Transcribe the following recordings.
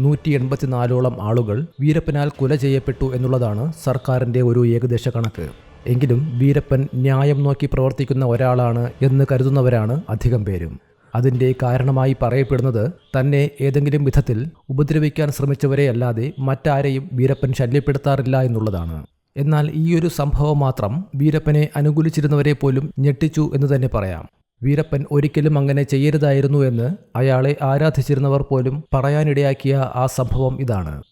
നൂറ്റി എൺപത്തിനാലോളം ആളുകൾ വീരപ്പനാൽ കൊല ചെയ്യപ്പെട്ടു എന്നുള്ളതാണ് സർക്കാരിന്റെ ഒരു ഏകദേശ കണക്ക്. എങ്കിലും വീരപ്പൻ ന്യായം നോക്കി പ്രവർത്തിക്കുന്ന ഒരാളാണ് എന്ന് കരുതുന്നവരാണ് അധികം പേരും. അതിന്റെ കാരണമായി പറയപ്പെടുന്നത് തന്നെ ഏതെങ്കിലും വിധത്തിൽ ഉപദ്രവിക്കാൻ ശ്രമിച്ചവരെയല്ലാതെ മറ്റാരെയും വീരപ്പൻ ശല്യപ്പെടുത്താറില്ല എന്നുള്ളതാണ്. എന്നാൽ ഈയൊരു സംഭവം മാത്രം വീരപ്പനെ അനുകൂലിച്ചിരുന്നവരെ പോലും ഞെട്ടിച്ചു എന്ന് തന്നെ പറയാം. വീരപ്പൻ ഒരിക്കലും അങ്ങനെ ചെയ്യരുതായിരുന്നു എന്ന് അയാളെ ആരാധിച്ചിരുന്നവർ പോലും പറയാനിടയാക്കിയ ആ സംഭവം ഇതാണ്.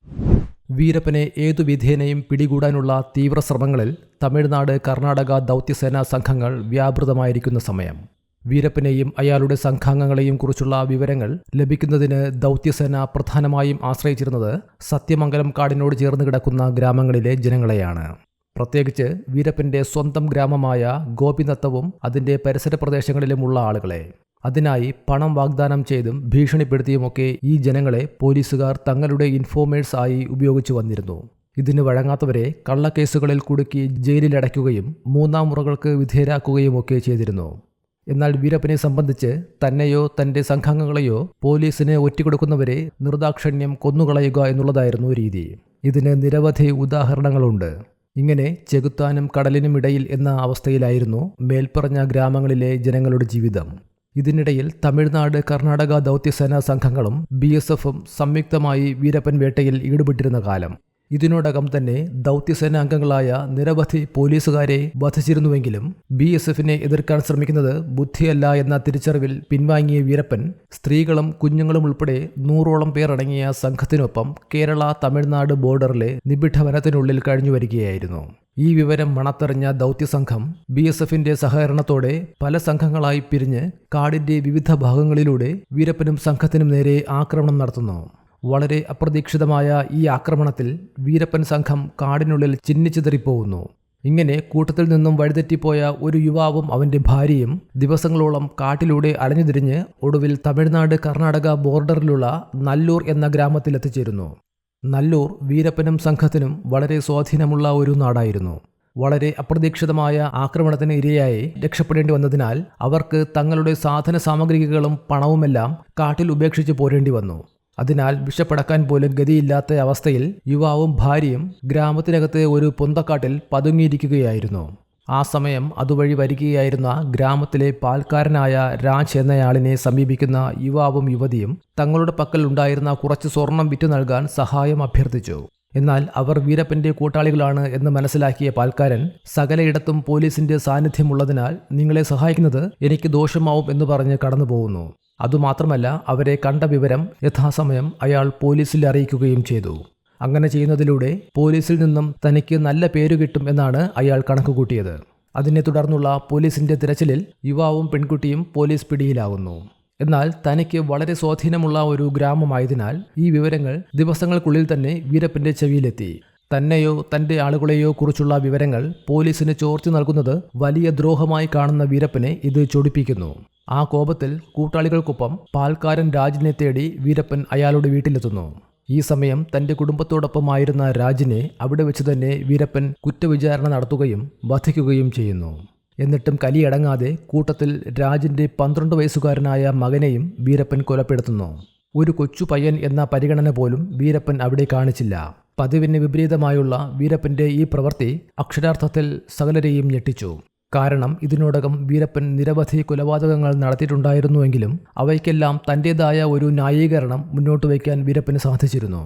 വീരപ്പനെ ഏതു വിധേനയും പിടികൂടാനുള്ള തീവ്ര ശ്രമങ്ങളിൽ തമിഴ്നാട് കർണാടക ദൗത്യസേനാ സംഘങ്ങൾ വ്യാപൃതമായിരിക്കുന്ന സമയം. വീരപ്പനെയും അയാളുടെ സംഘാംഗങ്ങളെയും കുറിച്ചുള്ള വിവരങ്ങൾ ലഭിക്കുന്നതിന് ദൗത്യസേന പ്രധാനമായും ആശ്രയിച്ചിരുന്നത് സത്യമംഗലം കാടിനോട് ചേർന്ന് കിടക്കുന്ന ഗ്രാമങ്ങളിലെ ജനങ്ങളെയാണ്. പ്രത്യേകിച്ച് വീരപ്പന്റെ സ്വന്തം ഗ്രാമമായ ഗോപിനത്തവും അതിന്റെ പരിസര പ്രദേശങ്ങളിലുമുള്ള ആളുകളെ. അതിനായി പണം വാഗ്ദാനം ചെയ്തും ഭീഷണിപ്പെടുത്തിയുമൊക്കെ ഈ ജനങ്ങളെ പോലീസുകാർ തങ്ങളുടെ ഇൻഫോമേഴ്സ് ആയി ഉപയോഗിച്ചു വന്നിരുന്നു. ഇതിന് വഴങ്ങാത്തവരെ കള്ളക്കേസുകളിൽ കുടുക്കി ജയിലിലടയ്ക്കുകയും മൂന്നാം മുറകൾക്ക് വിധേയരാക്കുകയുമൊക്കെ ചെയ്തിരുന്നു. എന്നാൽ വീരപ്പനെ സംബന്ധിച്ച് തന്നെയോ തന്റെ സംഘാംഗങ്ങളെയോ പോലീസിന് ഒറ്റിക്കൊടുക്കുന്നവരെ നിർദാക്ഷിണ്യം കൊന്നുകളയുക എന്നുള്ളതായിരുന്നു രീതി. ഇതിന് നിരവധി ഉദാഹരണങ്ങളുണ്ട്. ഇങ്ങനെ ചെകുത്താനും കടലിനും ഇടയിൽ എന്ന അവസ്ഥയിലായിരുന്നു മേൽപ്പറഞ്ഞ ഗ്രാമങ്ങളിലെ ജനങ്ങളുടെ ജീവിതം. ഇതിനിടയിൽ തമിഴ്നാട് കർണാടക ദൗത്യസേനാ സംഘങ്ങളും ബി എസ് എഫും സംയുക്തമായി വീരപ്പൻ വേട്ടയിൽ ഈടുപെട്ടിരുന്ന കാലം. ഇതിനോടകം തന്നെ ദൗത്യസേന അംഗങ്ങളായ നിരവധി പോലീസുകാരെ വധിച്ചിരുന്നുവെങ്കിലും ബി എസ് എഫിനെ എതിർക്കാൻ ശ്രമിക്കുന്നത് ബുദ്ധിയല്ല എന്ന തിരിച്ചറിവിൽ പിൻവാങ്ങിയ വീരപ്പൻ സ്ത്രീകളും കുഞ്ഞുങ്ങളും ഉൾപ്പെടെ നൂറോളം പേർ അടങ്ങിയ സംഘത്തിനൊപ്പം കേരള തമിഴ്നാട് ബോർഡറിലെ നിബിഡവനത്തിനുള്ളിൽ കഴിഞ്ഞു വരികയായിരുന്നു. ഈ വിവരം മണത്തെറിഞ്ഞ ദൗത്യസംഘം ബി എസ് എഫിന്റെ സഹകരണത്തോടെ പല സംഘങ്ങളായി പിരിഞ്ഞ് കാടിന്റെ വിവിധ ഭാഗങ്ങളിലൂടെ വീരപ്പനും സംഘത്തിനും നേരെ ആക്രമണം നടത്തുന്നു. വളരെ അപ്രതീക്ഷിതമായ ഈ ആക്രമണത്തിൽ വീരപ്പൻ സംഘം കാടിനുള്ളിൽ ചിന്നിച്ചിതറിപ്പോകുന്നു. ഇങ്ങനെ കൂട്ടത്തിൽ നിന്നും വഴിതെറ്റിപ്പോയ ഒരു യുവാവും അവന്റെ ഭാര്യയും ദിവസങ്ങളോളം കാട്ടിലൂടെ അലഞ്ഞുതിരിഞ്ഞ് ഒടുവിൽ തമിഴ്നാട് കർണാടക ബോർഡറിലുള്ള നല്ലൂർ എന്ന ഗ്രാമത്തിൽ എത്തിച്ചേരുന്നു നല്ലൂർ വീരപ്പനും സംഘത്തിനും വളരെ സ്വാധീനമുള്ള ഒരു നാടായിരുന്നു. വളരെ അപ്രതീക്ഷിതമായ ആക്രമണത്തിന് ഇരയായി രക്ഷപ്പെടേണ്ടി വന്നതിനാൽ അവർക്ക് തങ്ങളുടെ സാധന സാമഗ്രികളും പണവുമെല്ലാം കാട്ടിൽ ഉപേക്ഷിച്ച് പോരേണ്ടി വന്നു. അതിനാൽ വിഷപ്പടക്കാൻ പോലും ഗതിയില്ലാത്ത അവസ്ഥയിൽ യുവാവും ഭാര്യയും ഗ്രാമത്തിനകത്ത് ഒരു പൊന്തക്കാട്ടിൽ പതുങ്ങിയിരിക്കുകയായിരുന്നു. ആ സമയം അതുവഴി വരികയായിരുന്ന ഗ്രാമത്തിലെ പാൽക്കാരനായ രാജ് എന്നയാളിനെ സമീപിക്കുന്ന യുവാവും യുവതിയും തങ്ങളുടെ പക്കൽ ഉണ്ടായിരുന്ന കുറച്ച് സ്വർണം വിറ്റു നൽകാൻ സഹായം അഭ്യർത്ഥിച്ചു. എന്നാൽ അവർ വീരപ്പന്റെ കൂട്ടാളികളാണ് എന്ന് മനസ്സിലാക്കിയ പാൽക്കാരൻ സകലയിടത്തും പോലീസിന്റെ സാന്നിധ്യമുള്ളതിനാൽ നിങ്ങളെ സഹായിക്കുന്നത് എനിക്ക് ദോഷമാവും എന്ന് പറഞ്ഞ് കടന്നുപോകുന്നു. അതുമാത്രമല്ല അവരെ കണ്ട വിവരം യഥാസമയം അയാൾ പോലീസിൽ അറിയിക്കുകയും ചെയ്തു. അങ്ങനെ ചെയ്യുന്നതിലൂടെ പോലീസിൽ നിന്നും തനിക്ക് നല്ല പേരു കിട്ടും എന്നാണ് അയാൾ കണക്കുകൂട്ടിയത്. അതിനെ തുടർന്നുള്ള പോലീസിന്റെ തിരച്ചിലിൽ യുവാവും പെൺകുട്ടിയും പോലീസ് പിടിയിലാകുന്നു എന്നാൽ തനിക്ക് വളരെ സ്വാധീനമുള്ള ഒരു ഗ്രാമമായതിനാൽ ഈ വിവരങ്ങൾ ദിവസങ്ങൾക്കുള്ളിൽ തന്നെ വീരപ്പന്റെ ചെവിയിലെത്തി. തന്നെയോ തന്റെ ആളുകളെയോ കുറിച്ചുള്ള വിവരങ്ങൾ പോലീസിന് ചോർത്തി നൽകുന്നത് വലിയ ദ്രോഹമായി കാണുന്ന വീരപ്പനെ ഇത് ചൊടിപ്പിക്കുന്നു. ആ കോപത്തിൽ കൂട്ടാളികൾക്കൊപ്പം പാൽക്കാരൻ രാജിനെ തേടി വീരപ്പൻ അയാളുടെ വീട്ടിലെത്തുന്നു. ഈ സമയം തന്റെ കുടുംബത്തോടൊപ്പമായിരുന്ന രാജിനെ അവിടെ വെച്ച് തന്നെ വീരപ്പൻ കുറ്റവിചാരണ നടത്തുകയും വധിക്കുകയും ചെയ്യുന്നു. എന്നിട്ടും കലിയടങ്ങാതെ കൂട്ടത്തിൽ രാജിന്റെ പന്ത്രണ്ട് വയസ്സുകാരനായ മകനെയും വീരപ്പൻ കൊലപ്പെടുത്തുന്നു. ഒരു കൊച്ചു പയ്യൻ എന്ന പരിഗണന പോലും വീരപ്പൻ അവിടെ കാണിച്ചില്ല. പതിവിന് വിപരീതമായുള്ള വീരപ്പന്റെ ഈ പ്രവൃത്തി അക്ഷരാർത്ഥത്തിൽ സകലരെയും ഞെട്ടിച്ചു. കാരണം ഇതിനോടകം വീരപ്പൻ നിരവധി കൊലപാതകങ്ങൾ നടത്തിയിട്ടുണ്ടായിരുന്നുവെങ്കിലും അവയ്ക്കെല്ലാം തന്റെതായ ഒരു ന്യായീകരണം മുന്നോട്ട് വയ്ക്കാൻ വീരപ്പന് സാധിച്ചിരുന്നു.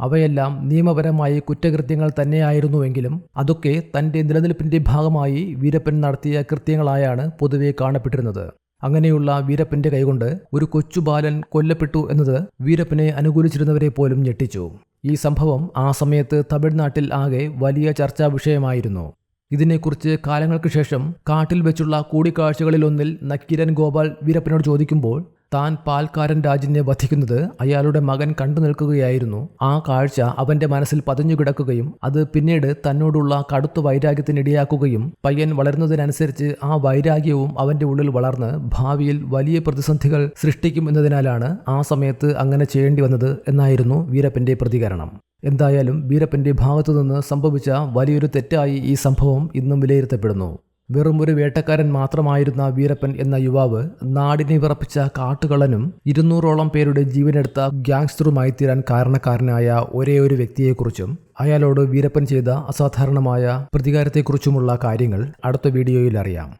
അവയെല്ലാം നിയമപരമായി കുറ്റകൃത്യങ്ങൾ തന്നെയായിരുന്നുവെങ്കിലും അതൊക്കെ തന്റെ നിലനിൽപ്പിന്റെ ഭാഗമായി വീരപ്പൻ നടത്തിയ കൃത്യങ്ങളായാണ് പൊതുവെ കാണപ്പെട്ടിരുന്നത്. അങ്ങനെയുള്ള വീരപ്പന്റെ കൈകൊണ്ട് ഒരു കൊച്ചു ബാലൻ കൊല്ലപ്പെട്ടു എന്നത് വീരപ്പനെ അനുകൂലിച്ചിരുന്നവരെ പോലും ഞെട്ടിച്ചു. ഈ സംഭവം ആ സമയത്ത് തമിഴ്നാട്ടിൽ ആകെ വലിയ ചർച്ചാ വിഷയമായിരുന്നു. ഇതിനെക്കുറിച്ച് കാലങ്ങൾക്ക് ശേഷം കാട്ടിൽ വെച്ചുള്ള കൂടിക്കാഴ്ചകളിലൊന്നിൽ നക്കീരൻ ഗോപാൽ വീരപ്പനോട് ചോദിക്കുമ്പോൾ താൻ പാൽക്കാരൻ രാജിനെ വധിക്കുന്നത് അയാളുടെ മകൻ കണ്ടു നിൽക്കുകയായിരുന്നു. ആ കാഴ്ച അവന്റെ മനസ്സിൽ പതിഞ്ഞുകിടക്കുകയും അത് പിന്നീട് തന്നോടുള്ള കടുത്ത വൈരാഗ്യത്തിനിടയാക്കുകയും പയ്യൻ വളരുന്നതിനനുസരിച്ച് ആ വൈരാഗ്യവും അവന്റെ ഉള്ളിൽ വളർന്ന് ഭാവിയിൽ വലിയ പ്രതിസന്ധികൾ സൃഷ്ടിക്കും എന്നതിനാലാണ് ആ സമയത്ത് അങ്ങനെ ചെയ്യേണ്ടി വന്നത് എന്നായിരുന്നു വീരപ്പന്റെ പ്രതികരണം. എന്തായാലും വീരപ്പന്റെ ഭാഗത്തുനിന്ന് സംഭവിച്ച വലിയൊരു തെറ്റായി ഈ സംഭവം ഇന്നും വിലയിരുത്തപ്പെടുന്നു. വെറും ഒരു വേട്ടക്കാരൻ മാത്രമായിരുന്ന വീരപ്പൻ എന്ന യുവാവ് നാടിനെ വിറപ്പിച്ച കാട്ടുകളനും ഇരുന്നൂറോളം പേരുടെ ജീവനെടുത്ത ഗ്യാങ്സ്റ്ററുമായി തീരാൻ കാരണക്കാരനായ ഒരേ ഒരു വ്യക്തിയെക്കുറിച്ചും അയാളോട് വീരപ്പൻ ചെയ്ത അസാധാരണമായ പ്രതികാരത്തെക്കുറിച്ചുമുള്ള കാര്യങ്ങൾ അടുത്ത വീഡിയോയിൽ അറിയാം.